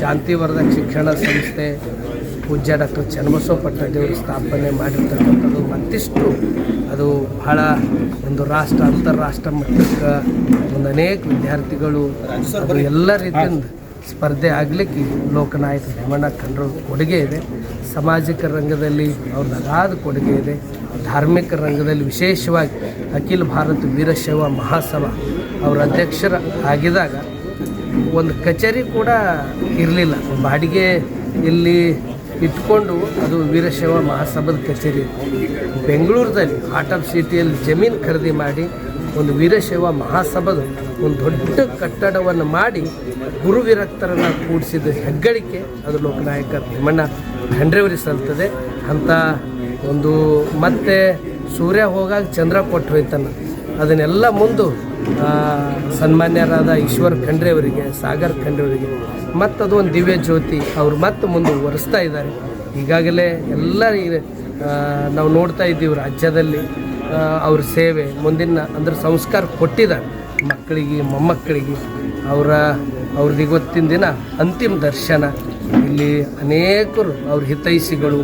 ಶಾಂತಿವರ್ಧಕ ಶಿಕ್ಷಣ ಸಂಸ್ಥೆ ಪೂಜ್ಯ ಡಾಕ್ಟರ್ ಚನ್ನಬಸವ ಪಟ್ಟದೇವರು ಸ್ಥಾಪನೆ ಮಾಡಿರ್ತಕ್ಕಂಥದ್ದು. ಮತ್ತಿಷ್ಟು ಅದು ಬಹಳ ಒಂದು ರಾಷ್ಟ್ರ, ಅಂತಾರಾಷ್ಟ್ರ ಮಟ್ಟಕ್ಕೆ ಒಂದು ಅನೇಕ ವಿದ್ಯಾರ್ಥಿಗಳು ಅದು ಎಲ್ಲ ರೀತಿಯಿಂದ ಸ್ಪರ್ಧೆ ಆಗಲಿಕ್ಕೆ ಲೋಕನಾಯಕ ಭೀಮಣ್ಣ ಕಂಡ್ರ ಕೊಡುಗೆ ಇದೆ. ಸಾಮಾಜಿಕ ರಂಗದಲ್ಲಿ ಅವ್ರದ್ದು ಅಗಾಧ ಕೊಡುಗೆ ಇದೆ. ಧಾರ್ಮಿಕ ರಂಗದಲ್ಲಿ ವಿಶೇಷವಾಗಿ ಅಖಿಲ ಭಾರತ ವೀರಶೈವ ಮಹಾಸಭಾ ಅವರ ಅಧ್ಯಕ್ಷರ ಆಗಿದಾಗ ಒಂದು ಕಚೇರಿ ಕೂಡ ಇರಲಿಲ್ಲ. ಬಾಡಿಗೆ ಇಲ್ಲಿ ಇಟ್ಕೊಂಡು ಅದು ವೀರಶೈವ ಮಹಾಸಭಾದ ಕಚೇರಿ. ಬೆಂಗಳೂರಿನಲ್ಲಿ ಆರ್ಟ್ ಆಫ್ ಸಿಟಿಯಲ್ಲಿ ಜಮೀನು ಖರೀದಿ ಮಾಡಿ ಒಂದು ವೀರಶೈವ ಮಹಾಸಭಾದ ಒಂದು ದೊಡ್ಡ ಕಟ್ಟಡವನ್ನು ಮಾಡಿ ಗುರು ವಿರಕ್ತರನ್ನು ಕೂಡಿಸಿದ ಹೆಗ್ಗಳಿಕೆ ಅದು ಲೋಕನಾಯಕ ಭೀಮಣ್ಣ ಖಂಡ್ರೆವರಿ ಸಲ್ತದೆ. ಅಂತ ಒಂದು ಮತ್ತೆ ಸೂರ್ಯ ಹೋಗಾಗ ಚಂದ್ರ ಕೊಟ್ಟು ಹೋಯ್ತಾನ ಅದನ್ನೆಲ್ಲ ಮುಂದು ಸನ್ಮಾನ್ಯರಾದ ಈಶ್ವರ್ ಖಂಡ್ರೆ ಅವರಿಗೆ, ಸಾಗರ್ ಖಂಡ್ರೆ ಅವರಿಗೆ ಮತ್ತು ಅದು ಒಂದು ದಿವ್ಯ ಜ್ಯೋತಿ ಅವರು ಮತ್ತೆ ಒರೆಸ್ತಾ ಇದ್ದಾರೆ. ಈಗಾಗಲೇ ಎಲ್ಲ ನಾವು ನೋಡ್ತಾ ಇದ್ದೀವಿ ರಾಜ್ಯದಲ್ಲಿ ಅವ್ರ ಸೇವೆ, ಮುಂದಿನ ಅಂದ್ರೆ ಸಂಸ್ಕಾರ ಕೊಟ್ಟಿದ್ದಾರೆ. ಮಕ್ಕಳಿಗೆ, ಮೊಮ್ಮಕ್ಕಳಿಗೆ, ಅವರ ಅವ್ರದ್ದು ಇವತ್ತಿನ ದಿನ ಅಂತಿಮ ದರ್ಶನ. ಇಲ್ಲಿ ಅನೇಕರು ಅವ್ರ ಹಿತೈಷಿಗಳು,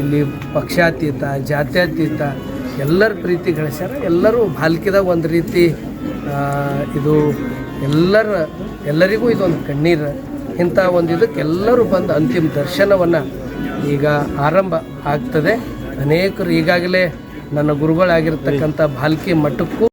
ಇಲ್ಲಿ ಪಕ್ಷಾತೀತ, ಜಾತ್ಯತೀತ ಎಲ್ಲರ ಪ್ರೀತಿ ಗಳಿಸ್ಯಾರ. ಎಲ್ಲರೂ ಬಾಲ್ಕಿದಾಗ ಒಂದು ರೀತಿ ಇದು ಎಲ್ಲರ, ಎಲ್ಲರಿಗೂ ಇದೊಂದು ಕಣ್ಣೀರು. ಇಂಥ ಒಂದು ಇದಕ್ಕೆ ಎಲ್ಲರೂ ಬಂದು ಅಂತಿಮ ದರ್ಶನವನ್ನು ಈಗ ಆರಂಭ ಆಗ್ತದೆ. ಅನೇಕರು ಈಗಾಗಲೇ ನನ್ನ ಗುರುಗಳಾಗಿರ್ತಕ್ಕಂಥ ಭಾಲ್ಕಿ ಮಠಕ್ಕೂ